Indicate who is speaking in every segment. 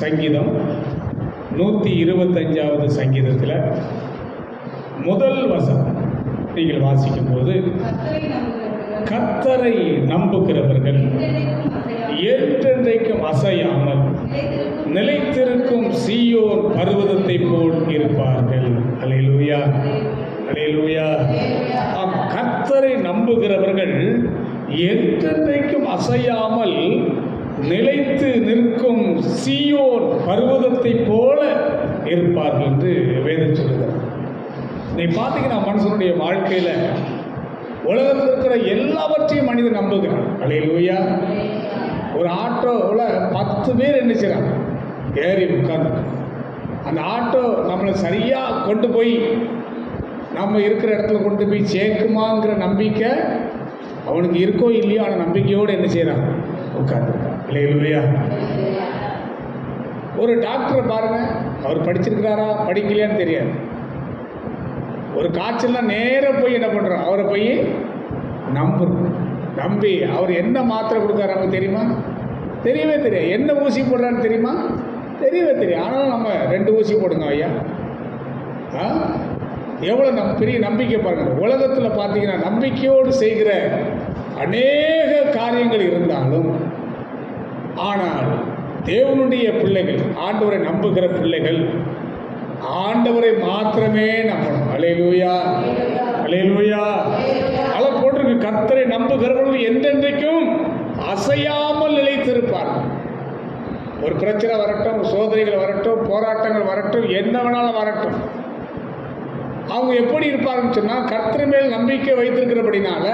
Speaker 1: சங்கீதம். நூற்றி இருபத்தஞ்சாவது சங்கீதத்தில் முதல் வசனம் நீங்கள் வாசிக்கும் போது
Speaker 2: கத்தரை நம்புகிறவர்கள் என்றென்றைக்கும் அசையாமல் நிலைத்திருக்கும்
Speaker 1: சீயோர் சீயோன் பர்வதத்தை போல் இருப்பார்கள். அலையலூயா அலையலூயா கத்தரை நம்புகிறவர்கள் என்றென்றைக்கும் அசையாமல் நிலைத்து நிற்கும் சீயோன் பர்வதத்தை போல இருப்பார்கள் என்று வேதம் சொல்லுகிறார் நீ பார்த்தீங்கன்னா மனுஷனுடைய வாழ்க்கையில் உலகத்தில் இருக்கிற எல்லாவற்றையும் மனிதன் நம்புகிறான். அலையலூயா ஒரு ஆட்டோவில் பத்து பேர் என்ன செய்கிறாங்க ஏறி உட்காந்து அந்த ஆட்டோ நம்மளை சரியாக கொண்டு போய் நம்ம இருக்கிற இடத்துல கொண்டு போய் சேர்க்குமாங்கிற நம்பிக்கை அவனுக்கு இருக்கோ இல்லையோ ஆனால் நம்பிக்கையோடு என்ன செய்கிறான் உட்காந்துருக்கான் இல்லையா ஒரு டாக்டரை பாருங்க. அவர் படிச்சிருக்கிறாரா படிக்கலையான்னு தெரியாது. ஒரு காய்ச்சல்னா நேராக போய் என்ன பண்ணுறோம் அவரை போய் நம்புறோம் நம்பி அவர் என்ன மாத்திரை கொடுக்காரு நமக்கு தெரியுமா? தெரியவே தெரியாது. என்ன ஊசி போடுறான்னு தெரியுமா? தெரியவே தெரியும் ஆனாலும் நம்ம ரெண்டு ஊசி போடுங்க ஐயா. ஆ? எவ்வளோ நம் பெரிய நம்பிக்கை பாருங்கள் உலகத்தில் பார்த்தீங்கன்னா நம்பிக்கையோடு செய்கிற அநேக காரியங்கள் இருந்தாலும் ஆனால் தேவனுடைய பிள்ளைகள் ஆண்டவரை நம்புகிற பிள்ளைகள் ஆண்டவரை மாத்திரமே நம்பணும். அலையலூயா அலையலூயா அல போட்டிருக்கு. கத்தரை நம்புகிறவர்கள் என்றென்றைக்கும் அசையாமல் நிலைத்திருப்பார். ஒரு பிரச்சனை வரட்டும் சோதனைகள் வரட்டும் போராட்டங்கள் வரட்டும் என்ன வேணாலும் வரட்டும். அவங்க எப்படி இருப்பாங்கன்னு சொன்னால் கர்த்தர் மேல் நம்பிக்கை வைத்திருக்கிறபடினால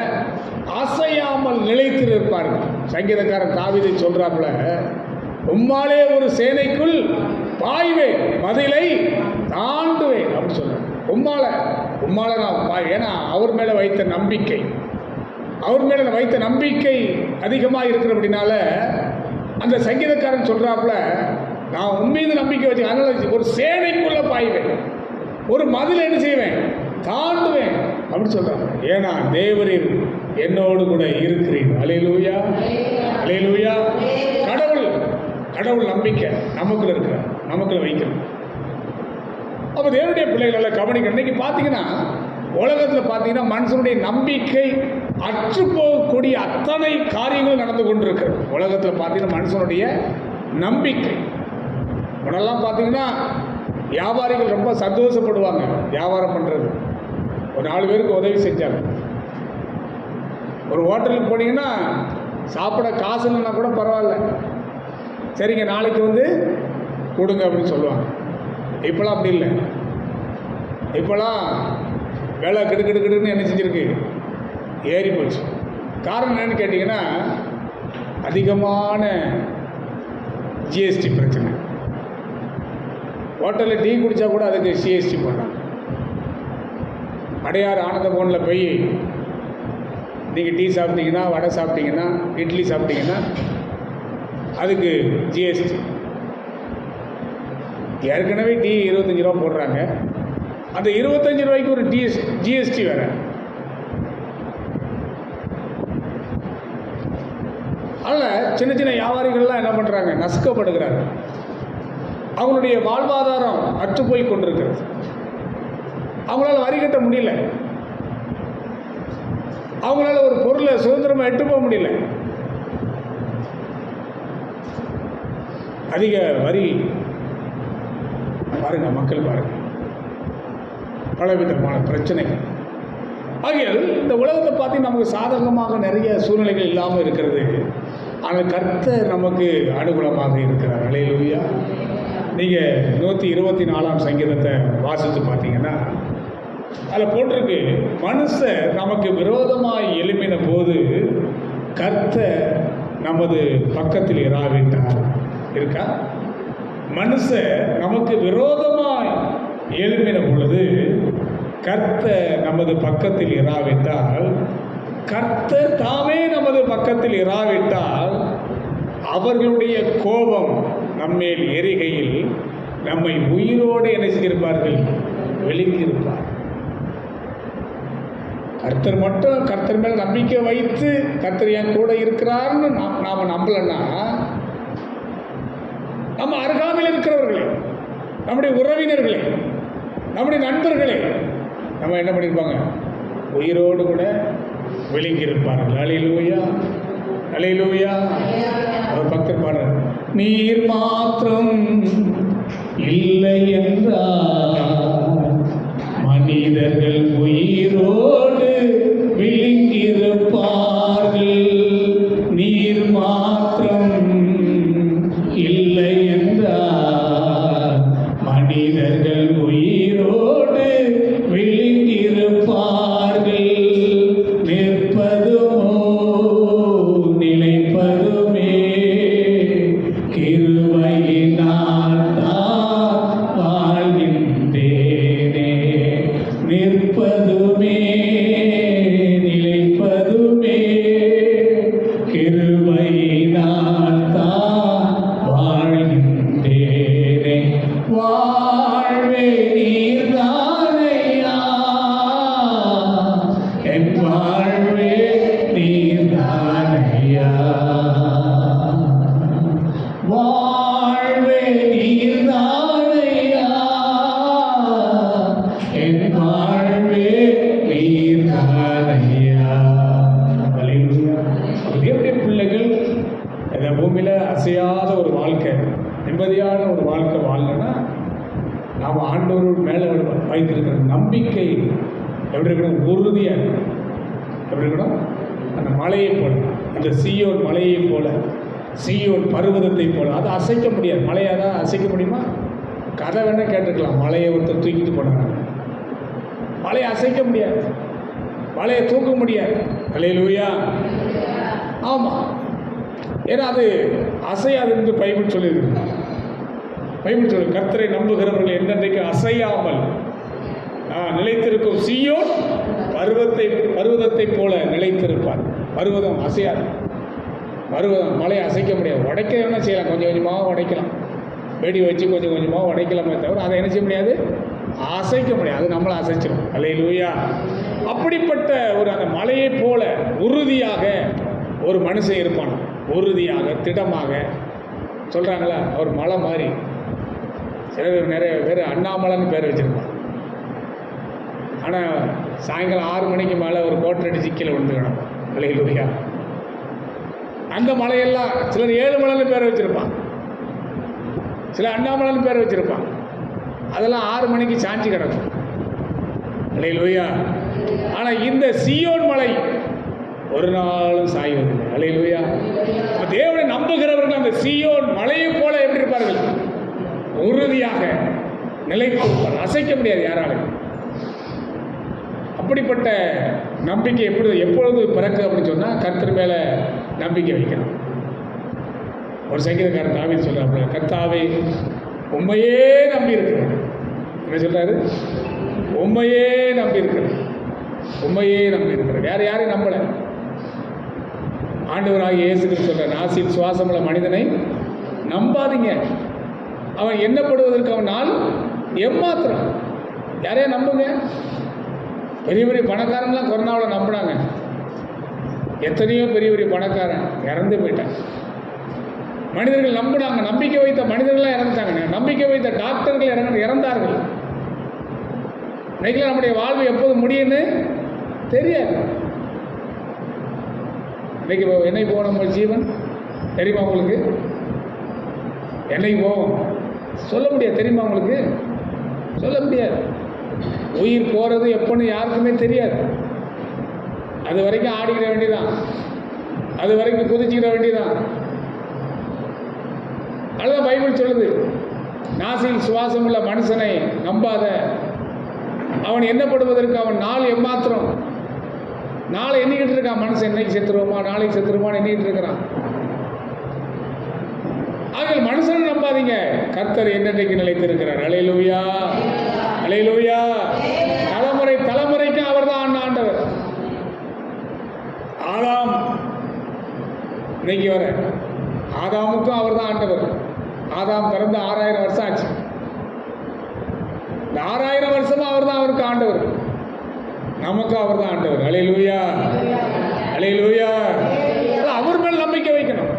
Speaker 1: அசையாமல் நிலைத்திருப்பார்கள் சங்கீதக்காரன் தாவிதை சொல்றாப்புல உம்மாலே ஒரு சேனைக்குள் பாய்வேன் மதிலை தாண்டுவேன் அப்படின்னு சொல்றார். உம்மால உம்மால நான் பாய் ஏன்னா அவர் மேலே வைத்த நம்பிக்கை. அவர் மேலே நான் வைத்த நம்பிக்கை அதிகமாக அப்படின்னால அந்த சங்கீதக்காரன் சொல்றாப்புல நான் உன் நம்பிக்கை வச்சு அதனால ஒரு சேனைக்குள்ள பாய்வேன். ஒரு மதில் என்ன செய்வேன்? தாண்டுவேன் அப்படின்னு சொல்றாங்க ஏன்னா தேவரின் என்னோடு கூட இருக்கிறேன் அலையலூயா. அலையலூயா. கடவுள் கடவுள் நம்பிக்கை நமக்குள்ள இருக்கிற நமக்குள்ள வைக்கணும் அப்போ தேவனுடைய பிள்ளைகள் எல்லாம் கவனிக்கணும். இன்னைக்கு பார்த்தீங்கன்னா உலகத்தில் பார்த்தீங்கன்னா மனுஷனுடைய நம்பிக்கை அற்று போகக்கூடிய அத்தனை காரியங்களும் நடந்து கொண்டிருக்கிறது. உலகத்தில் பார்த்தீங்கன்னா மனுஷனுடைய நம்பிக்கை. முன்னெல்லாம் பார்த்தீங்கன்னா வியாபாரிகள் ரொம்ப சந்தோஷப்படுவாங்க. வியாபாரம் பண்ணுறது ஒரு நாலு பேருக்கு உதவி செஞ்சாங்க. ஒரு ஹோட்டலுக்கு போனீங்கன்னா சாப்பிட காசு இல்லைன்னா கூட பரவாயில்ல. சரிங்க நாளைக்கு வந்து கொடுங்க அப்படின்னு சொல்லுவாங்க. இப்போலாம் அப்படி இல்லை. இப்போலாம் வேலை கிடு கிடு கிடுன்னு என்ன செஞ்சுருக்கு? ஏறி போச்சு. காரணம் என்னன்னு கேட்டிங்கன்னா அதிகமான ஜிஎஸ்டி பிரச்சனை. ஹோட்டலில் டீ குடித்தா கூட அதுக்கு சிஎஸ்டி பண்ணாங்க அடையார் ஆனந்த பவனில் போய் நீங்கள் டீ சாப்பிட்டீங்கன்னா வடை சாப்பிட்டீங்கன்னா இட்லி சாப்பிட்டீங்கன்னா அதுக்கு ஜிஎஸ்டி. ஏற்கனவே டீ இருபத்தஞ்சி ரூபா போடுறாங்க. அந்த இருபத்தஞ்சி ரூபாய்க்கு ஒரு டிஎஸ் ஜிஎஸ்டி வேறு. அதில் சின்ன சின்ன வியாபாரிகள்லாம் என்ன பண்ணுறாங்க நசுக்கப்படுகிறாங்க அவங்களுடைய வாழ்வாதாரம் அற்று போய் கொண்டிருக்கிறது. அவங்களால வரி கட்ட முடியல. அவங்களால ஒரு பொருளை சுதந்திரமாக எட்டு போக முடியல. அதிக வரி பாருங்க மக்கள் பாருங்க. பலவிதமான பிரச்சனைகள். ஆகையால் இந்த உலகத்தை பார்த்து நமக்கு சாதகமாக நிறைய சூழ்நிலைகள் இல்லாமல் இருக்கிறது. ஆனால் கர்த்தர் நமக்கு அனுகூலமாக இருக்கிறார். அலையிலுயா நீங்கள் நூற்றி இருபத்தி நாலாம் சங்கீதத்தை வாசித்து பார்த்தீங்கன்னா அதில் போட்டிருக்கு. மனுஷர் நமக்கு விரோதமாய் எழுப்பின போது கர்த்த நமது பக்கத்தில் இராவிட்டார். இருக்கா? மனுஷர் நமக்கு விரோதமாய் எழுப்பின பொழுது கர்த்த நமது பக்கத்தில் இராவிட்டால் கர்த்தர் தாமே நமது பக்கத்தில் இராவிட்டால் அவர்களுடைய கோபம் நம்மேல் எரிகையில் நம்மை உயிரோடு என்ன செய்திருப்பார்கள்? விழுங்கியிருப்பார் கர்த்தர் மட்டும் கர்த்தர் மேல் நம்பிக்கை வைத்து கர்த்தர் என் கூட இருக்கிறார்னு நாம் நாம் நம்பலன்னா நம்ம அருகாமையில் இருக்கிறவர்களே நம்முடைய உறவினர்களே நம்முடைய நண்பர்களே நம்ம என்ன பண்ணியிருப்பாங்க உயிரோடு கூட விளங்கியிருப்பார்கள் அலையிலூயா அலையிலூயா அவர் பக்தர் பாடுறார். நீர் மாத்திரம் இல்லை என்றால் மனிதர்கள் உயிரோடு அசையாத ஒரு வாழ்க்கை நிம்மதியான ஒரு வாழ்க்கை வாழணும்னா நாம் ஆண்டவர் மேலே வைத்திருக்கிற நம்பிக்கை எப்படி இருக்கணும்? உறுதியாக எப்படி இருக்கணும்? அந்த மலையை போல அந்த சீயோன் மலையை போல சீயோன் பர்வதத்தை போல. அதை அசைக்க முடியாது. மலையை தான் அசைக்க முடியுமா? கதை வேணால் கேட்டுக்கலாம் மலையை ஒருத்தர் தூக்கிட்டு போனாங்க மலையை அசைக்க முடியாது. மலையை தூக்க முடியாது. அலையிலூயா ஆமாம் ஏன்னா அது அசையாது என்று பைபிள் சொல்லியிருக்கு பைபிள் சொல்லு கர்த்தரை நம்புகிறவர்கள் என்றென்றைக்கு அசையாமல் நிலைத்திருக்கும் சீயோன் பருவத்தை பருவதத்தை போல நிலைத்திருப்பார். பருவதம் அசையாது. பருவதம் மலையை அசைக்க முடியாது. உடைக்க என்ன செய்யலாம்? கொஞ்சம் கொஞ்சமாக உடைக்கலாம். வெடி வச்சு கொஞ்சம் கொஞ்சமாக உடைக்கலாமே தவிர அதை என்ன செய்ய முடியாது? அசைக்க முடியாது அது நம்மளை அசைச்சிடும் லூயா அப்படிப்பட்ட ஒரு அந்த மலையை போல உறுதியாக ஒரு மனுஷன் இருப்பான். உறுதியாக திடமாக. சொல்கிறாங்களா அவர் மலை மாதிரி. சில பேர் நிறைய பேர் அண்ணாமலைன்னு பேர் வச்சுருப்பான் ஆனால் சாயங்காலம் ஆறு மணிக்கு மேலே ஒரு கோட்டை அடிச்சு கீழே விழுந்து கிடப்பான் அல்லையிலூயா அந்த மலையெல்லாம் சிலர் ஏழு மலைன்னு பேர் வச்சுருப்பான் சில அண்ணாமலைன்னு பேர் வச்சுருப்பான் அதெல்லாம் ஆறு மணிக்கு சாஞ்சி கிடக்கும். அலையிலுயா. ஆனால் இந்த சியோன் மலை ஒரு நாளும் சாய்வதில்லை. அலையிலுயா. தேவனை நம்புகிறவர்கள் அந்த சியோன் மலையை போல எப்படி இருப்பார்கள் உறுதியாக நிலைத்திருப்பார். அசைக்க முடியாது யாராலும் அப்படிப்பட்ட நம்பிக்கை எப்படி எப்பொழுது பிறக்கு அப்படின்னு சொன்னால் கர்த்தர் மேலே நம்பிக்கை வைக்கணும் ஒரு சங்கீதக்காரன் தாவி சொல்கிறாப்புல கர்த்தாவே உண்மையே நம்பி இருக்கிறேன் என்ன சொல்றாரு? உண்மையே நம்பி இருக்கிறேன் உண்மையே நம்பி இருக்கிறேன் வேற யாரையும் நம்பலை. ஆண்டவராக இயேசு சொல்கிற சொல்ற நாசில் சுவாசமுள்ள மனிதனை நம்பாதீங்க. அவன் என்னப்படுவதற்கு அவன் நாள் எம்மாத்திரம். யாரையா நம்புங்க? பெரிய பெரிய பணக்காரன்லாம் கொரோனாவில் நம்பினாங்க. எத்தனையோ பெரிய பெரிய பணக்காரன் இறந்து போயிட்டான். மனிதர்கள் நம்பினாங்க. நம்பிக்கை வைத்த மனிதர்கள்லாம் இறந்துட்டாங்க. நம்பிக்கை வைத்த டாக்டர்கள் இறந்து இறந்தார்கள். இன்னைக்கு நம்முடைய வாழ்வு எப்போது முடியும்னு தெரியாது. இன்னைக்கு என்னை என்னைக்கு போகும் நம்ம ஜீவன்? தெரியுமா உங்களுக்கு? என்னைக்கு போகும் சொல்ல முடியாது. தெரியுமா உங்களுக்கு? சொல்ல முடியாது. உயிர் போகிறது எப்போன்னு யாருக்குமே தெரியாது. அது வரைக்கும் ஆடிக்கிட வேண்டியதான் அது வரைக்கும் குதிச்சுக்கிட வேண்டியதான் அதுதான் பைபிள் சொல்லுது. நாசில் சுவாசமுள்ள மனுஷனை நம்பாத. அவன் என்னப்படுவதற்கு அவன் நாள் எம்மாத்திரம். நாளை எண்ணிக்கிட்டு இருக்கான். மனுஷன் இன்னைக்கு செத்துருவோமா? நாளைக்கு செத்துருவான்னு எண்ணிக்கிட்டு இருக்கிறான். ஆகிய மனுஷனை நம்பாதீங்க. கர்த்தர் என்னென்றைக்கு நிலைத்திருக்கிறார்? அலையிலுவியா அலையிலுவியா தலைமுறை தலைமுறைக்கு அவர் தான் ஆண்டவர். ஆதாம். இன்னைக்கு வர. ஆதாமுக்கும் அவர் தான் ஆண்டவர். ஆதாம் பிறந்த ஆறாயிரம் வருஷம் ஆச்சு. இந்த ஆறாயிரம் வருஷமா அவர் தான் அவருக்கு ஆண்டவர். நமக்கும் அவர் தான் ஆண்டவர் அலையிலுயா லூயா அவர் மேல் நம்பிக்கை வைக்கணும்.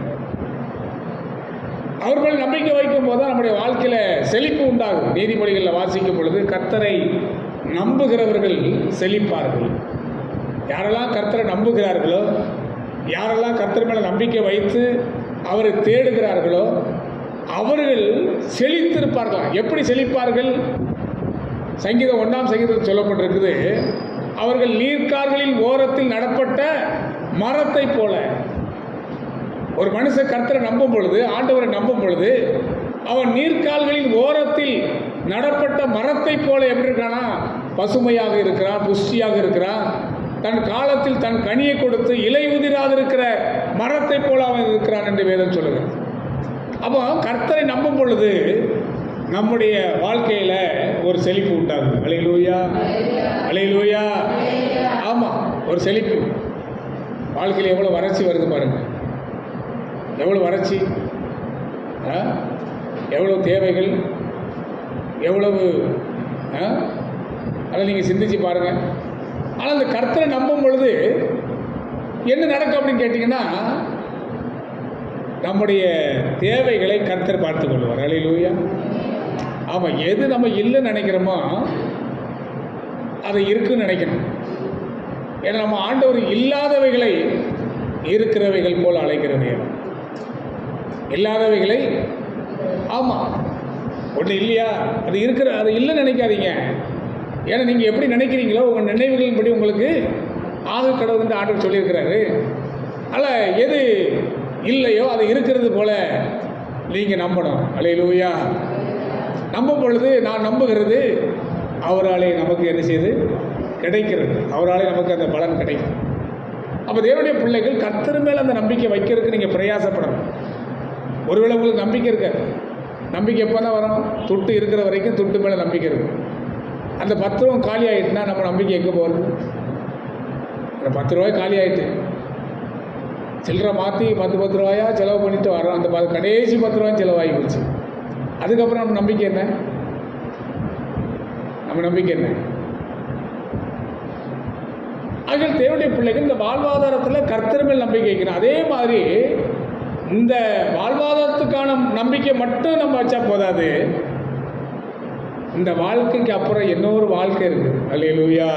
Speaker 1: அவர் மேல் நம்பிக்கை வைக்கும் போது நம்முடைய வாழ்க்கையில் செழிப்பு உண்டாகும். நீதிமொழிகளில் வாசிக்கும் பொழுது கர்த்தரை நம்புகிறவர்கள் செழிப்பார்கள். யாரெல்லாம் கர்த்தரை நம்புகிறார்களோ யாரெல்லாம் கர்த்தர் மேலே நம்பிக்கை வைத்து அவரை தேடுகிறார்களோ அவர்கள் செழித்திருப்பார்களாம் எப்படி செழிப்பார்கள்? சங்கீதம் ஒன்றாம் சங்கீதம் சொல்லப்பட்டிருக்குது அவர்கள் நீர்க்கார்களின் ஓரத்தில் நடப்பட்ட மரத்தை போல. ஒரு மனுஷன் கர்த்தரை நம்பும் பொழுது ஆண்டவரை நம்பும் பொழுது அவன் நீர்க்கால்களின் ஓரத்தில் நடப்பட்ட மரத்தை போல எப்படி இருக்கானா? பசுமையாக இருக்கிறான் புஷ்டியாக இருக்கிறான். தன் காலத்தில் தன் கனியை கொடுத்து இலை உதிராதிருக்கிற மரத்தை போல அவன் இருக்கிறான் என்று வேதம் சொல்லுகிறது. அப்போ கர்த்தரை நம்பும் பொழுது நம்முடைய வாழ்க்கையில ஒரு செழிப்பு உண்டாகுது. அலையிலூயா அலையிலூயா ஆமாம் ஒரு செழிப்பு. வாழ்க்கையில் எவ்வளோ வறட்சி வருது பாருங்க. எவ்வளோ வறட்சி? ஆ? எவ்வளோ தேவைகள்? எவ்வளவு ஆ? அதை நீங்கள் சிந்திச்சு பாருங்கள் ஆனால் அந்த கர்த்தரை நம்பும் பொழுது என்ன நடக்கும் அப்படின்னு கேட்டிங்கன்னா நம்முடைய தேவைகளை கர்த்தர் பார்த்து கொள்வார். அலையிலூயா ஆமாம் எது நம்ம இல்லைன்னு நினைக்கிறோமோ அதை இருக்குன்னு நினைக்கணும். ஏன்னா நம்ம ஆண்டவர் இல்லாதவைகளை இருக்கிறவைகள் போல் அழைக்கிறது இல்லாதவைகளை ஆமாம் ஒன்று இல்லையா? அது இருக்கிற அது இல்லைன்னு நினைக்காதீங்க. ஏன்னா நீங்கள் எப்படி நினைக்கிறீங்களோ உங்கள் நினைவுகளின்படி உங்களுக்கு ஆகு கடவுள் வந்து ஆண்டவர் சொல்லியிருக்கிறாரு. அல்ல எது இல்லையோ அது இருக்கிறது போல நீங்கள் நம்பணும். அலையிலூயா. நம்பும் பொழுது நான் நம்புகிறது அவராலே நமக்கு என்ன செய்யுது கிடைக்கிறது. அவராலே நமக்கு அந்த பலன் கிடைக்கும். அப்போ தேவனுடைய பிள்ளைகள் கத்தர் மேலே அந்த நம்பிக்கை வைக்கிறதுக்கு நீங்கள் பிரயாசப்படணும். ஒருவேளை உங்களுக்கு நம்பிக்கை இருக்காது. நம்பிக்கை எப்போ தான் வரும்? துட்டு இருக்கிற வரைக்கும் துட்டு மேலே நம்பிக்கை இருக்கும். அந்த பத்து ரூபா காலி ஆகிட்டுனா நம்ம நம்பிக்கை எங்கே போகிறது அந்த பத்து ரூபாய் காலி ஆகிட்டு சில்லறை மாற்றி பத்து பத்து ரூபாயா செலவு பண்ணிட்டு வரோம் அந்த ப- கடைசி பத்து ரூபாயும் செலவாகி போச்சு. அதுக்கப்புறம் நம்ம நம்பிக்கை என்ன? நம்ம நம்பிக்கை என்ன? ஆகிய தேவனுடைய பிள்ளைகள் இந்த வாழ்வாதாரத்தில் கர்த்தர் மேல் நம்பிக்கை வைக்கணும். அதே மாதிரி இந்த வாழ்வாதாரத்துக்கான நம்பிக்கை மட்டும் நம்ம வச்சா போதாது. இந்த வாழ்க்கைக்கு அப்புறம் இன்னொரு வாழ்க்கை இருக்குது? அல்லையா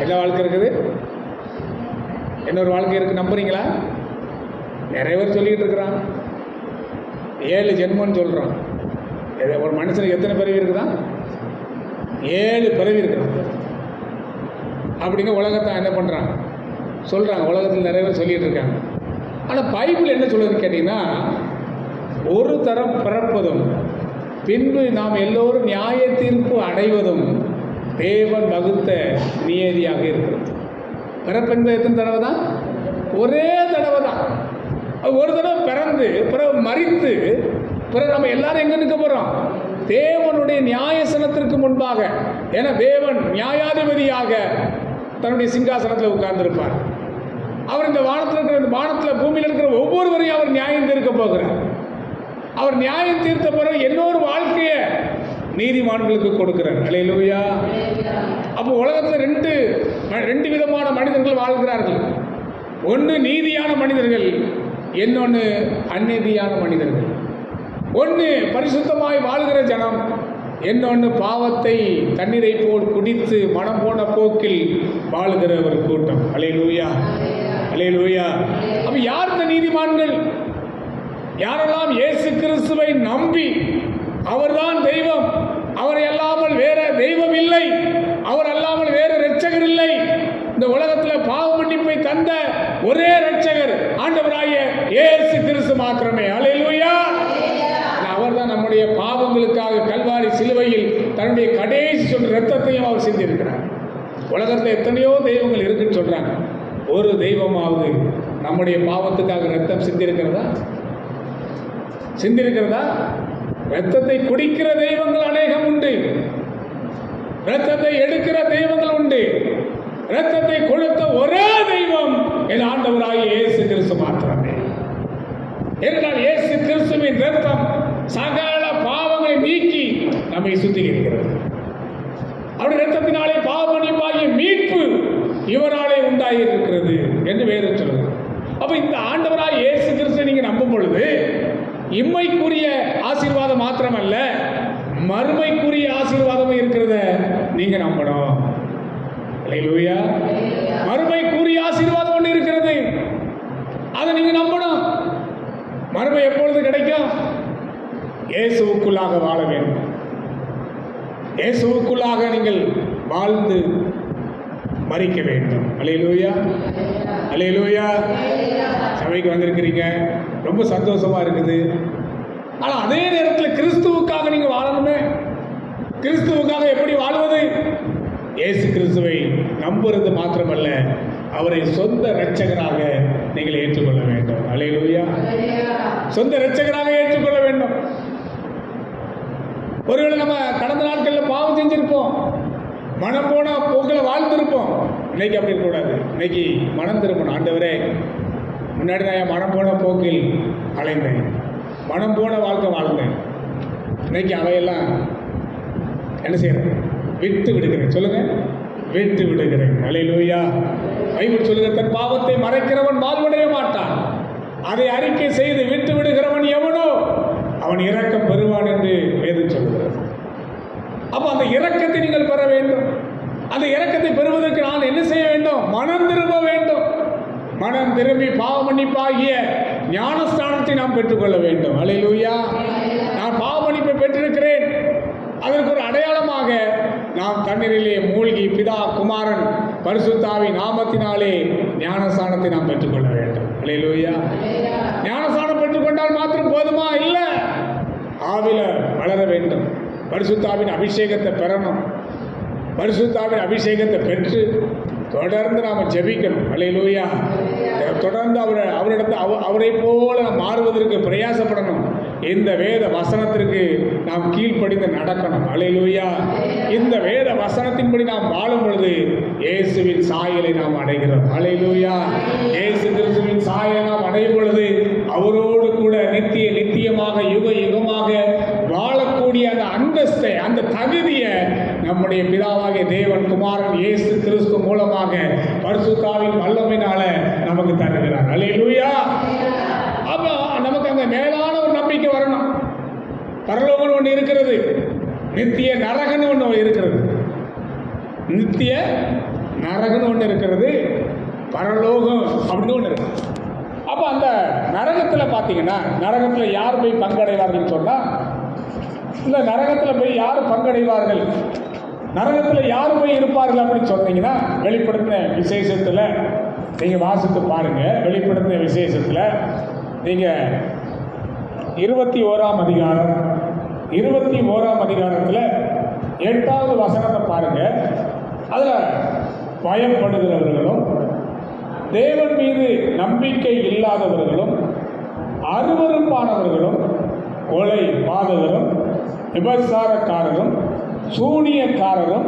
Speaker 1: என்ன வாழ்க்கை இருக்குது? இன்னொரு வாழ்க்கை இருக்கு நம்புறீங்களா? நிறைய பேர் சொல்லிக்கிட்டு இருக்கிறான். ஏழு ஜென்மம்னு சொல்கிறான் ஒரு மனுஷனுக்கு எத்தனை பிறவி இருக்குதா? ஏழு பிறவி இருக்கிறான் அப்படிங்க உலகத்தான் என்ன பண்ணுறான் சொல்கிறாங்க உலகத்தில் நிறைய பேர் சொல்லிட்டு இருக்காங்க. ஆனால் பைபிள் என்ன சொல்லுதுன்னு கேட்டிங்கன்னா ஒரு தரம் பிறப்பதும் பின்பு நாம் எல்லோரும் நியாய தீர்ப்பு அடைவதும் தேவன் வகுத்த நியதியாக இருக்கிறது. பிறப்பென்பது எத்தனை தடவை தான் ஒரே தடவை தான் ஒரு தடவை பிறந்து பிறகு மறித்து பிறகு நம்ம எல்லாரும் எங்கே நிற்க போகிறோம் தேவனுடைய நியாயசனத்திற்கு முன்பாக. ஏன்னா தேவன் நியாயாதிபதியாக தன்னுடைய சிங்காசனத்தில் உட்கார்ந்திருப்பார். அவர் இந்த வானத்தில் இருக்கிற இந்த வானத்தில் பூமியில் இருக்கிற ஒவ்வொருவரையும் அவர் நியாயம் தீர்க்க போகிறார். அவர் நியாயம் தீர்த்த பிறகு இன்னொரு வாழ்க்கையை நீதிமான்களுக்கு கொடுக்கிறார் அலையிலுயா அப்போ உலகத்தில் ரெண்டு ரெண்டு விதமான மனிதர்கள் வாழ்கிறார்கள். ஒன்று நீதியான மனிதர்கள் இன்னொன்று அந்நீதியான மனிதர்கள். ஒன்று பரிசுத்தமாய் வாழ்கிற ஜனம் இன்னொன்று பாவத்தை தண்ணீரை போல் குடித்து மனம் போன போக்கில் வாழ்கிற ஒரு கூட்டம். அலையிலூயா அலையிலூயா அப்ப யார் இந்த நீதிமான்கள்? யாரெல்லாம் இயேசு கிறிஸ்துவை நம்பி அவர்தான் தெய்வம்? அவரை அல்லாமல் வேற தெய்வம் இல்லை அவர் அல்லாமல் வேற ரட்சகர் இல்லை இந்த உலகத்தில் பாவ மன்னிப்பை தந்த ஒரே ரட்சகர் ஆண்டவராய ஏசு கிறிஸ்து மாத்திரமே. அலையிலுயா அவர் தான் நம்முடைய பாவங்களுக்காக கல்வாரி சிலுவையில் தன்னுடைய கடைசி சொன்ன ரத்தத்தையும் அவர் சிந்திருக்கிறார். உலகத்தில் எத்தனையோ தெய்வங்கள் இருக்குன்னு சொல்றாங்க. ஒரு தெய்வமாவது நம்முடைய பாவத்துக்காக ரத்தம் சிந்திருக்கிறதா? சிந்திருக்கிறதா? ரத்தத்தை குடிக்கிற தெய்வங்கள் அநேகம் உண்டு. ரத்தத்தை எடுக்கிற தெய்வங்கள் உண்டு. ரத்தத்தை கொடுத்த ஒரே தெய்வம் என் ஆண்டவராக இயேசு கிறிஸ்து மாத்திரமே. ஏனென்றால் இயேசு கிறிஸ்துவின் ரத்தம் சகல பாவங்களை நீக்கி நம்மை சுத்திகரிக்கிறது. அவருடைய ரத்தத்தினாலே பாவமணிப்பாகிய மீட்பு இவராலே உண்டாகி இருக்கிறது என்று வேறு சொல்லுது. அப்ப இந்த ஆண்டவராக இயேசு கிறிஸ்து நீங்க நம்பும் பொழுது இம்மைக்குரிய ஆசீர்வாதம் மாத்திரமல்ல மறுமைக்குரிய ஆசீர்வாதமும் இருக்கிறத நீங்க நம்பணும். அல்லேலூயா மறுமைக்குரிய ஆசீர்வாதம் ஒன்று இருக்கிறது. அதை நீங்க நம்பணும். மறுமை எப்பொழுது கிடைக்கும்? இயேசுவுக்குள்ளாக வாழ வேண்டும். இயேசுவுக்குள்ளாக நீங்கள் வாழ்ந்து மறிக்க வேண்டும். அலையலூயா அலையலூயா சபைக்கு வந்திருக்கிறீங்க. ரொம்ப சந்தோஷமா இருக்குது. ஆனால் அதே நேரத்தில் கிறிஸ்துவுக்காக நீங்கள் வாழணுமே? கிறிஸ்துவுக்காக எப்படி வாழ்வது? இயேசு கிறிஸ்துவை நம்புறது மாத்திரமல்ல அவரை சொந்த இரட்சகராக நீங்கள் ஏற்றுக்கொள்ள வேண்டும். அலையலூயா சொந்த இரட்சகராக ஏற்றுக்கொள்ள வேண்டும். ஒருவேளை நம்ம கடந்த நாட்களில் பாவம் செஞ்சிருப்போம். மனம் போன போக்கில் வாழ்ந்திருப்போம். இன்னைக்கு அப்படி இருக்கக்கூடாது. இன்னைக்கு மனம் திரும்பணும். ஆண்டவரே முன்னாடி நான் என் மனம் போன போக்கில் அலைந்தேன். மனம் போன வாழ்க்கை வாழ்ந்தேன். இன்னைக்கு அவையெல்லாம் என்ன செய்யறேன்? விட்டு விடுகிறேன். சொல்லுங்க. விட்டு விடுகிறேன். அலையிலூயா பைபிள் சொல்லுங்க தன் பாவத்தை மறைக்கிறவன் வாழ்வடைய மாட்டான். அதை அறிக்கை செய்து விட்டு விடுகிறவன் எவனோ அவன் இறக்கம் பெறுவான் என்று வேதம் சொல்லுகிறது. அப்போ அந்த இரக்கத்தை நீங்கள் பெற வேண்டும். அந்த இரக்கத்தை பெறுவதற்கு நான் என்ன செய்ய வேண்டும்? மனம் திரும்ப வேண்டும். மனம் திரும்பி பாவ மன்னிப்பாகிய ஞானஸ்தானத்தை நாம் பெற்றுக்கொள்ள வேண்டும். அலையூயா நான் பாவ மன்னிப்பை பெற்றிருக்கிறேன். அதற்கு ஒரு அடையாளமாக நாம் தண்ணீரிலே மூழ்கி பிதா குமாரன் பரிசுத்தாவி நாமத்தினாலே ஞானஸ்தானத்தை நாம் பெற்றுக்கொள்ள வேண்டும். அலையிலூயா ஞானஸ்தானம் பெற்றுக்கொண்டால் மாத்திரம் போதுமா? இல்லை. ஆவில வளர வேண்டும். பரிசுத்தாவின் அபிஷேகத்தை பெறணும். பரிசுத்தாவின் அபிஷேகத்தை பெற்று தொடர்ந்து நாம் ஜெபிக்கணும். அலையிலூயா தொடர்ந்து அவரை அவரிடத்தை அவ அவரை போல நாம் மாறுவதற்கு பிரயாசப்படணும். இந்த வேத வசனத்திற்கு நாம் கீழ்ப்படிந்து நடக்கணும். அலையிலூயா இந்த வேத வசனத்தின்படி நாம் வாழும் பொழுது இயேசுவின் சாயலை நாம் அடைகிறோம். அலையிலூயா இயேசு கிறிஸ்துவின் சாயலை நாம் அடையும் பொழுது அவரோடு கூட நித்திய நித்தியமாக யுக யுகமாக வாழக்கூடிய அந்த அந்தஸ்தை அந்த தகுதியை நம்முடைய பிதாவாகிய தேவன் குமாரன் இயேசு கிறிஸ்து மூலமாக பரிசுத்தாவின் வல்லமையினால நமக்கு தருகிறார். அல்லேலூயா அப்போ நமக்கு அந்த மேலான ஒரு நம்பிக்கை வரணும். பரலோகம் ஒன்று இருக்கிறது. நித்திய நரகன்னு ஒன்று இருக்கிறது. நித்திய நரகன்னு ஒன்று இருக்கிறது. பரலோகம் அப்படின்னு ஒன்று இருக்கு. அப்போ அந்த நரகத்தில் பார்த்தீங்கன்னா நரகத்தில் யார் போய் பங்கடைவார்கள் சொன்னால் இந்த நரகத்தில் போய் யார் பங்கடைவார்கள்? நரகத்தில் யார் போய் இருப்பார்கள் அப்படின்னு சொன்னீங்கன்னா வெளிப்படுத்தின விசேஷத்தில் நீங்கள் வாசித்து பாருங்கள் வெளிப்படுத்தின விசேஷத்தில் நீங்கள் இருபத்தி ஓராம் அதிகாரம் இருபத்தி ஓராம் அதிகாரத்தில் எட்டாவது வசனத்தை பாருங்கள் அதில் பயப்படுகிறவர்களும் தேவன் மீது நம்பிக்கை இல்லாதவர்களும் அருவருப்பானவர்களும் கொலை பாதகரும் விபசாரக்காரரும் சூனியக்காரரும்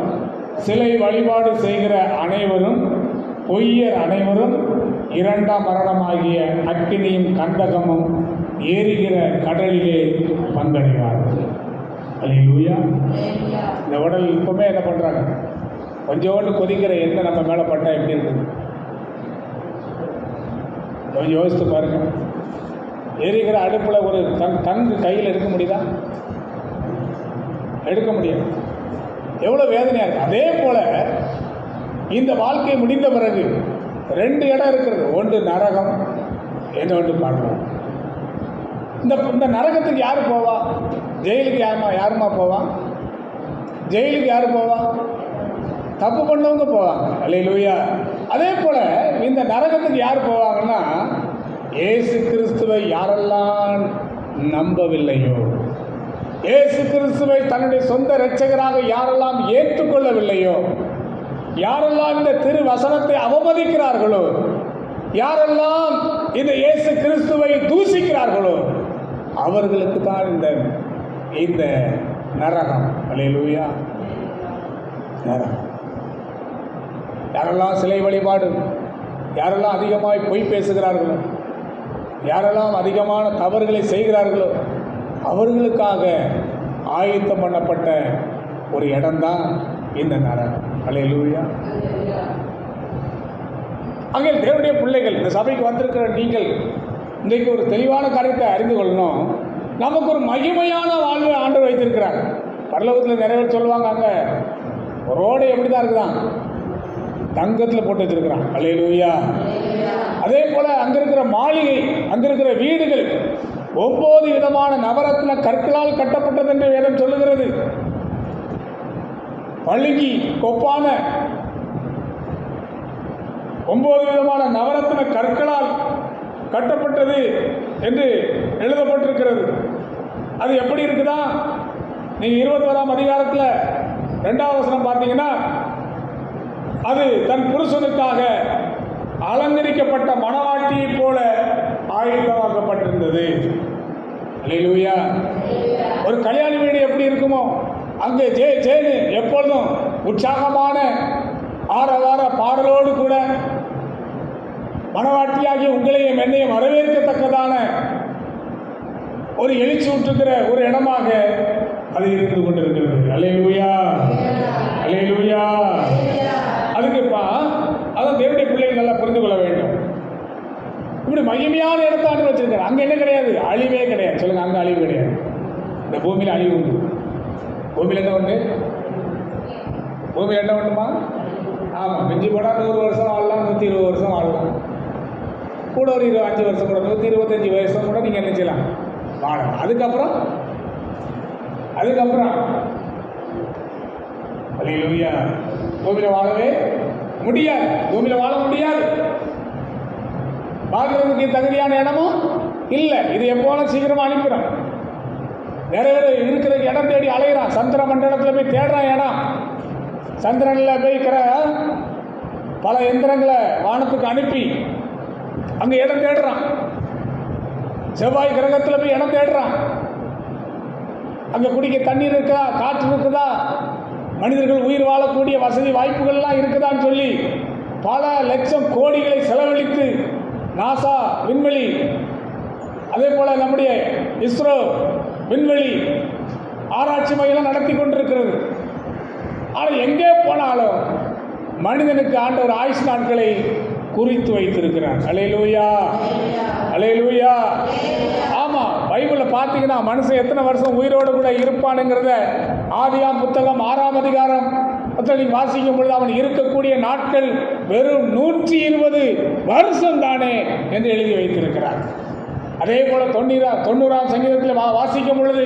Speaker 1: சிலை வழிபாடு செய்கிற அனைவரும் பொய்யர் அனைவரும் இரண்டாம் மரணமாகிய அக்கினியும் கந்தகமும் ஏறுகிற கடலிலே பங்கடைவார்கள். அல்லேலூயா. இந்த உடல் இப்பவுமே என்ன பண்றாங்க? கொஞ்சோண்டு கொதிக்கிற எண்ணெய் நம்ம மேலே பட்டா எப்படி இருக்குது? கொஞ்சம் யோசித்து பாருங்க. எரிகிற அடுப்பில் ஒரு தங் தங்கு கையில் எடுக்க முடியுதா? எடுக்க முடியாது. எவ்வளோ வேதனையாக இருக்கு. அதே போல் இந்த வாழ்க்கை முடிந்த பிறகு ரெண்டு இடம் இருக்கிறது. ஒன்று நரகம் இன்னொன்று பரலோகம் இந்த இந்த நரகத்துக்கு யார் போவா? ஜெயிலுக்கு யாருமா யாருமா போவா? ஜெயிலுக்கு யார் போவா? தப்பு பண்ணவங்க போவாங்க. அல்லையிலூயா அதே போல் இந்த நரகத்துக்கு யார் போவாங்கன்னா ஏசு கிறிஸ்துவை யாரெல்லாம் நம்பவில்லையோ இயேசு கிறிஸ்துவை தன்னுடைய சொந்த இரட்சகராக யாரெல்லாம் ஏற்றுக்கொள்ளவில்லையோ யாரெல்லாம் இந்த திரு வசனத்தை அவமதிக்கிறார்களோ யாரெல்லாம் இந்த இயேசு கிறிஸ்துவை தூசிக்கிறார்களோ அவர்களுக்கு தான் இந்த இந்த நரகம். அலையலூயா நரகம். யாரெல்லாம் சிலை வழிபாடு யாரெல்லாம் அதிகமாய் பொய் பேசுகிறார்களோ யாரெல்லாம் அதிகமான தவறுகளை செய்கிறார்களோ அவர்களுக்காக ஆயத்தம் பண்ணப்பட்ட ஒரு இடம்தான் இந்த நரகம் அலையலூயா அங்கே தேவனுடைய பிள்ளைகள் இந்த சபைக்கு வந்திருக்கிற நீங்கள் இன்றைக்கு ஒரு தெளிவான காரியத்தை அறிந்து கொள்ளணும். நமக்கு ஒரு மகிமையான வாழ்வை ஆண்டு வைத்திருக்கிறார். பரலோகத்தில் நிறைய பேர் சொல்லுவாங்க அங்கே ரோடு எப்படி தான் இருக்குதான்? தங்கத்தில் போட்டு வச்சிருக்கிறான். அலையலூயா அதே போல் அங்கே இருக்கிற மாளிகை அங்கே இருக்கிற வீடுகள் ஒன்பது விதமான நவரத்ன கற்களால் கட்டப்பட்டது என்று வேதம் சொல்லுகிறது. பழுகி கொப்பான. ஒன்பது விதமான நவரத்ன கற்களால் கட்டப்பட்டது என்று எழுதப்பட்டிருக்கிறது. அது எப்படி இருக்குதா? நீங்கள் இருபத்தோராம் அதிகாரத்தில் ரெண்டாவது வசனம் பார்த்தீங்கன்னா அது தன் புருஷனுக்காக அலங்கரிக்கப்பட்ட மணவாட்டியைப் போல ஆயுதமாக்கப்பட்டிருந்தது. அல்லேலூயா ஒரு கல்யாண வீடு எப்படி இருக்குமோ அங்கே ஜே ஜேனு எப்பொழுதும் உற்சாகமான ஆரவார பாடலோடு கூட மணவாட்டியாகிய உங்களையும் என்னையும் வரவேற்கத்தக்கதான ஒரு எழுச்சி விட்டுக்கிற ஒரு இடமாக அது இருந்து கொண்டிருக்கிறது. அலையலூயா அலையலூயா அதுக்குப்பா அதான் தேவடைய பிள்ளைகள் நல்லா புரிந்து கொள்ள வேண்டும். இப்படி மகிமையான இடத்த ஆண்டு வச்சிருக்காரு அங்கே என்ன கிடையாது? அழிவே கிடையாது. சொல்லுங்க அங்கே அழிவு கிடையாது. இந்த பூமியில் அழிவு உண்டு. பூமியில் என்ன உண்டு? பூமியில என்ன உண்டுமா? ஆமாம் மிஞ்சி போனால் நூறு வருஷம் வாழலாம் நூற்றி இருபது வருஷம் வாழலாம் கூட ஒரு இருபது அஞ்சு வருஷம் கூட நூற்றி இருபத்தஞ்சி வருஷம் கூட நீங்கள் என்ன செய்யலாம்? வாழலாம். அதுக்கப்புறம்? அதுக்கப்புறம்? அல்லேலூயா பூமியில் வாழவே முடியாது. பூமியில் வாழ முடியாது. பார்க்கறதுக்கு தகுதியான இடமும் இல்லை. இது எப்போதும் சீக்கிரமாக அனுப்பிடும். நிறைய பேர் இருக்கிற இடம் தேடி அலைகிறான் சந்திர மண்டலத்தில் போய் தேடுறான் இடம். சந்திரனில் போய் இருக்கிற பல எந்திரங்களை வானத்துக்கு அனுப்பி அங்கே இடம் தேடுறான்? செவ்வாய் கிரகத்தில் போய் இடம் தேடுறான். அங்கே குடிக்க தண்ணீர் இருக்குதா? காற்று இருக்குதா? மனிதர்கள் உயிர் வாழக்கூடிய வசதி வாய்ப்புகள்லாம் இருக்குதான்னு சொல்லி பல லட்சம் கோடிகளை செலவழித்து நாசா விண்வெளி. அதே போல நம்முடைய இஸ்ரோ விண்வெளி ஆராய்ச்சி மையம் நடத்தி கொண்டிருக்கிறது. ஆனால் எங்கே போனாலும் மனிதனுக்கு ஆண்டவர் ஆயுஷ் நாட்களை குறித்து வைத்திருக்கிறார். அலையலூயா அலையலூயா ஆமா பைபிள பார்த்தீங்கன்னா மனுஷன் எத்தனை வருஷம் உயிரோடு கூட இருப்பானுங்கிறத ஆதியாம் புத்தகம் ஆறாம் அதிகாரம் அதில் வாசிக்கும் பொழுது அவன் இருக்கக்கூடிய நாட்கள் வெறும் நூற்றி இருபது வருஷம் தானே என்று எழுதி வைத்திருக்கிறார். அதே போல தொண்ணூறா தொண்ணூறாம் சங்கீதத்தில் வா- வாசிக்கும் பொழுது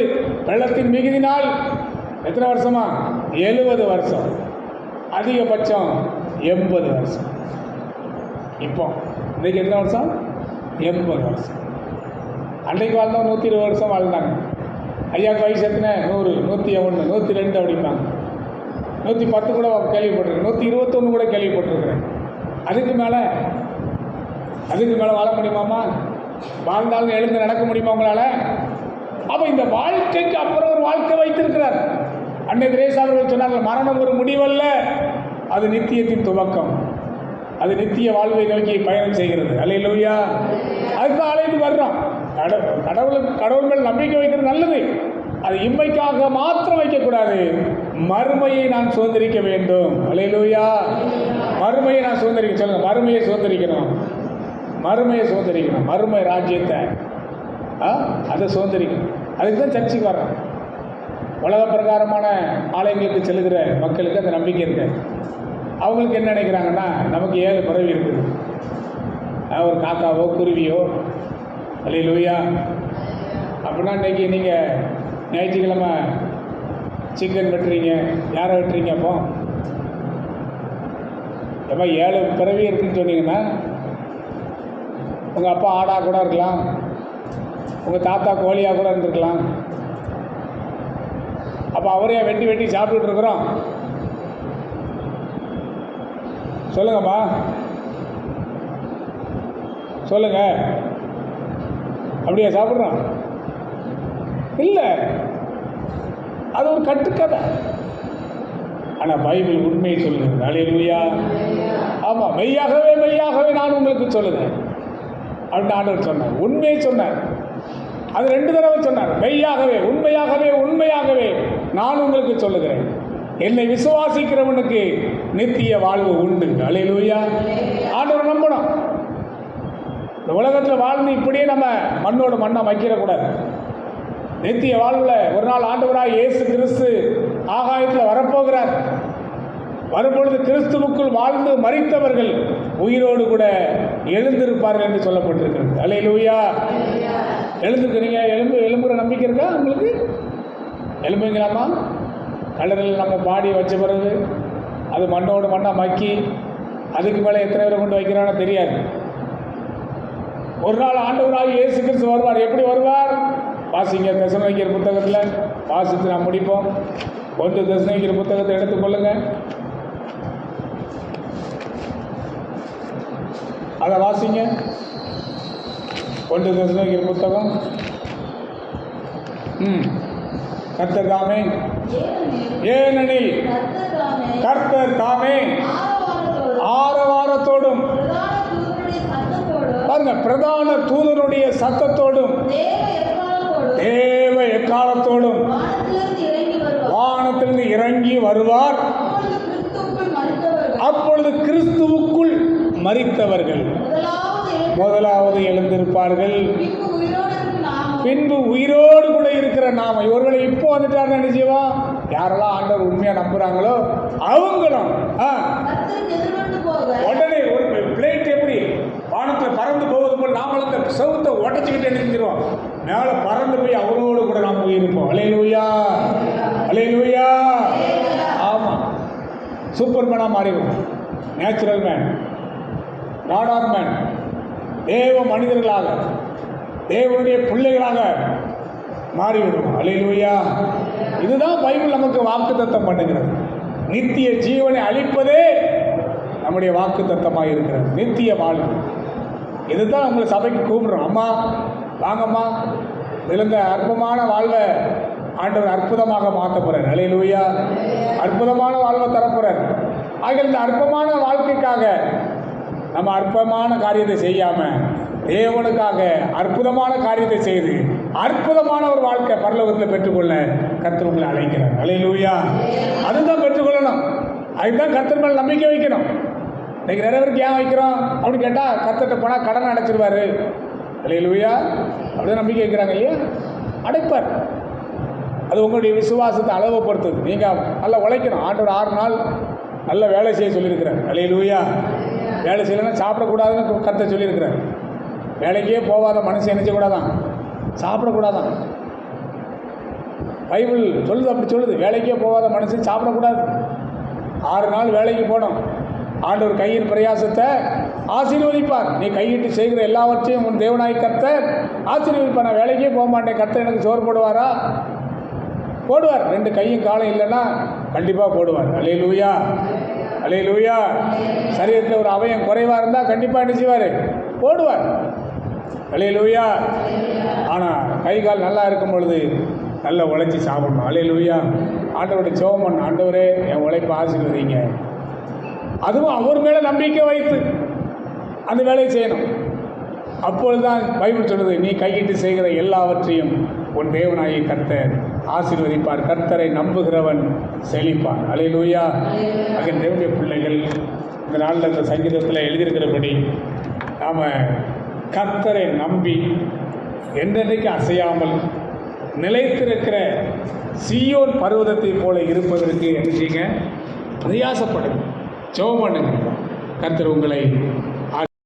Speaker 1: வெள்ளத்தின் மிகுதினால் எத்தனை வருஷமா? எழுபது வருஷம். அதிகபட்சம் எண்பது வருஷம். இப்போ இன்னைக்கு எத்தனை வருஷம்? எண்பது வருஷம். அன்றைக்கு வாழ்ந்தவங்க நூற்றி இருபது வருஷம் வாழ்ந்தாங்க. ஐயாவுக்கு வயசு எத்தனை? நூறு நூற்றி ஒன்று நூற்றி ரெண்டு அப்படிம்பாங்க. நூற்றி பத்து கூட கேள்விப்பட்டிருக்கேன் நூற்றி இருபத்தொன்று கூட கேள்விப்பட்டிருக்கிறேன். அதுக்கு மேலே அதுக்கு மேலே வாழ முடியுமாம்மா? வாழ்ந்தாலும் எழுந்து நடக்க முடியுமா உங்களால்? அப்போ இந்த வாழ்க்கைக்கு அப்புறம் ஒரு வாழ்க்கை வைத்திருக்கிறார். அன்னை திரேசா அவர்கள் சொன்னார்கள் மரணம் ஒரு முடிவல்ல அது நித்தியத்தின் துவக்கம். அது நித்திய வாழ்வை நோக்கி பயணம் செய்கிறது. அல்லையா அதுக்கு அழைத்து வர்றோம். கடவுள் கடவுள் மேல் நம்பிக்கை வைக்கிறது நல்லது. அது இம்மைக்காக மாத்திரம் வைக்கக்கூடாது. மறுமையை நான் சுதந்திரிக்க வேண்டும். அல்லையா மறுமையை நான் சுதந்திரிக்க சொல்லுங்க மறுமையை சுதந்திரிக்கணும். மறுமையை சுதந்திரிக்கணும். மறுமை ராஜ்யத்தை. ஆ? அதை சுதந்திரிக்கணும். அதுக்கு தான் சர்ச்சைக்கு வரோம் உலக பிரகாரமான ஆலயங்களுக்கு செல்லுகிற மக்களுக்கு அந்த நம்பிக்கை இருக்கு. அவங்களுக்கு என்ன நினைக்கிறாங்கன்னா நமக்கு ஏழு பிறவி இருக்குது. ஒரு காக்காவோ குருவியோ. அல்ல லூயா அப்படின்னா இன்றைக்கி நீங்கள் ஞாயிற்றுக்கிழமை சிக்கன் வெட்டுறீங்க யாரை வெட்டுறீங்க அப்போ? எப்போ ஏழு பிறவி இருக்குன்னு சொன்னீங்கன்னா உங்கள் அப்பா ஆடா கூட இருக்கலாம். உங்கள் தாத்தா கோழியாக கூட இருந்திருக்கலாம். அப்போ அவரையே வெட்டி வெட்டி சாப்பிட்டுட்ருக்குறோம் சொல்லுங்கம்மா. சொல்லுங்க. அப்படியே சாப்பிட்றோம்? இல்லை. அது ஒரு கட்டுக்கதை. ஆனால் பைபிள் உண்மையை சொல்லுது அலையிலுயா ஆமாம் மெய்யாகவே மெய்யாகவே நான் உங்களுக்கு சொல்லுகிறேன். அப்படின்னு ஆண்டவர் சொன்னார். உண்மையை சொன்னார். அது ரெண்டு தடவை சொன்னார். மெய்யாகவே உண்மையாகவே உண்மையாகவே நான் உங்களுக்கு சொல்லுகிறேன். என்னை விசுவாசிக்கிறவனுக்கு நித்திய வாழ்வு உண்டு. அலையிலூயா ஆண்டவர் நம்பணும். இந்த உலகத்தில் வாழ்ந்து இப்படியே நம்ம மண்ணோட மண்ணை வைக்கிறக்கூடாது நித்திய வாழ்வுல ஒரு நாள் ஆண்டவராக இயேசு கிறிஸ்து ஆகாயத்தில் வரப்போகிறார். வரும்பொழுது கிறிஸ்துவுக்குள் வாழ்ந்து மறித்தவர்கள் உயிரோடு கூட எழுந்திருப்பார்கள் என்று சொல்லப்பட்டிருக்கிறது. அலையிலூயா எழுந்துக்கிறீங்க எலும்பு எலும்புற நம்பிக்கை இருக்கா உங்களுக்கு? எலும்புங்களாமா கலரில் நம்ம பாடி வச்ச பிறகு அது மண்ணோடு மண்ணாக மக்கி அதுக்கு மேலே எத்தனை பேரை கொண்டு வைக்கிறானோ தெரியாது. ஒரு நாள் ஆண்டவராக இயேசு கிறிஸ்து வருவார். எப்படி வருவார்? வாசிங்க தசனகிற புத்தகத்தில். வாசித்து நாம் முடிப்போம். ஒன்று தசனகிற புத்தகத்தை எடுத்துக்கொள்ளுங்க அதை வாசிங்க. ஒன்று தசனகிற புத்தகம். ம். கர்த்தர் தாமே ஏனெனில் கர்த்தர் தாமே ஆரவாரத்தோடும் பாருங்க பிரதான தூதனுடைய சத்தத்தோடும். தேவ எக்காலத்தோடும் வானத்திலிருந்து இறங்கி வருவார். அப்பொழுது கிறிஸ்துவுக்குள் மரித்தவர்கள் முதலாவது எழுந்திருப்பார்கள். பின்பு உயிரோடு கூட இருக்கிற நாம. ஒருவேளை இப்போ வந்துட்டாருன்னு நினைச்சுவா யாரெல்லாம் ஆண்டவர் உண்மையா நம்புறாங்களோ அவங்களும் உடனே ஒரு பிளேட் எப்படி? வானத்தில் பறந்து போவது போல் நாமளும் இந்த செவுத்தை உடச்சிக்கிட்டு நினைச்சிருவோம் மேலே பறந்து போய் அவனோடு கூட நாம் போயிருப்போம். அலையிலூயா அலையிலூயா ஆமாம் சூப்பர் மேனாக மாறிவிடும். நேச்சுரல் மேன் நாடார் மேன் தேவ மனிதர்களாக தேவனுடைய பிள்ளைகளாக மாறிவிடும். அலையிலூயா இதுதான் பைபிள் நமக்கு வாக்குத்தத்தம் பண்ணுகிறது. நித்திய ஜீவனை அளிப்பதே நம்முடைய வாக்குத்தத்தமாக இருக்கிறது நித்திய வாழ்வு. இதுதான் உங்களை சபைக்கு கூப்பிடுறோம். அம்மா வாங்கம்மா. விழுந்த அற்பமான அற்புதமான வாழ்வை ஆண்டவர் அற்புதமாக மாற்ற போகிறார் அலையிலூயா அற்புதமான வாழ்வை தரப்போகிறார் ஆக இந்த அற்பமான வாழ்க்கைக்காக நம்ம அற்பமான காரியத்தை செய்யாமல் தேவனுக்காக அற்புதமான காரியத்தை செய்து அற்புதமான ஒரு வாழ்க்கை பரலோகத்தில் பெற்றுக்கொள்ள கர்த்தர் உங்களை அழைக்கிறார். அலையிலூயா அதுதான் பெற்றுக்கொள்ளணும். அதுதான் கர்த்தர் மேல் நம்பிக்கை வைக்கணும். இன்னைக்கு நிறைய பேருக்கு ஏன் வைக்கிறோம்? அப்படின்னு கேட்டால் கர்த்தர்கிட்ட போனால் கடன் அடைச்சிருவாரு. அலையிலூயா அப்படியே நம்பிக்கை வைக்கிறாங்க இல்லையா? அடைப்பார். அது உங்களுடைய விசுவாசத்தை அளவை பொறுத்தது நீங்கள் நல்லா உழைக்கணும். ஆண்டோட ஆறு நாள் நல்ல வேலை செய்ய சொல்லியிருக்கிறார். அலையிலூயா வேலை செய்யலைன்னா சாப்பிடக்கூடாதுன்னு கருத்தை சொல்லியிருக்கிறார். வேலைக்கே போகாத மனசு நினைச்சக்கூடாதான் சாப்பிடக்கூடாதான். பைபிள் சொல்லுது அப்படி சொல்லுது. வேலைக்கே போகாத மனசு சாப்பிடக்கூடாது. ஆறு நாள் வேலைக்கு போனோம். ஆண்டவர் கையின் பிரயாசத்தை ஆசீர்வதிப்பார். நீ கையிட்டு செய்கிற எல்லாவற்றையும் உன் தேவனாய் கர்த்தர் ஆசீர்வதிப்பார். நான் வேலைக்கே போக மாட்டேன். கர்த்தர் எனக்கு சோறு போடுவாரா? போடுவார். ரெண்டு கையும் காலம் இல்லைன்னா கண்டிப்பாக போடுவார். அலே லூயா அலே லூயா சரீரத்தில் ஒரு அவயம் குறைவாக இருந்தால் கண்டிப்பாக என்ன செய்வார்? போடுவார். அலே லூயா ஆனால் கை கால் நல்லா இருக்கும் பொழுது நல்லா உழைச்சி சாப்பிடணும். அலே லூயா ஆண்டவருடைய சோமன் ஆண்டவரே என் உழைப்பை ஆசீர்வதிங்க. அதுவும் அவர் மேலே நம்பிக்கை வைத்து. அந்த வேலையை செய்யணும். அப்பொழுதுதான் பைபிள் சொல்லுது நீ கையிட்டு செய்கிற எல்லாவற்றையும் உன் தேவனாகிய கர்த்தர் ஆசீர்வதிப்பார். கர்த்தரை நம்புகிறவன் செழிப்பான். அலையிலூயா ஆக தேவனுடைய பிள்ளைகள் இந்த நாளில் இந்த சங்கீதத்தில் எழுதியிருக்கிறபடி நாம் கர்த்தரை நம்பி என்றென்றைக்கு அசையாமல் நிலைத்திருக்கிற சீயோன் பர்வதத்தைப் போல இருப்பதற்கு என்ன செய்யுங்க? பிரயாசப்படுங்க பண்ணுங்க. கர்த்தர் உங்களை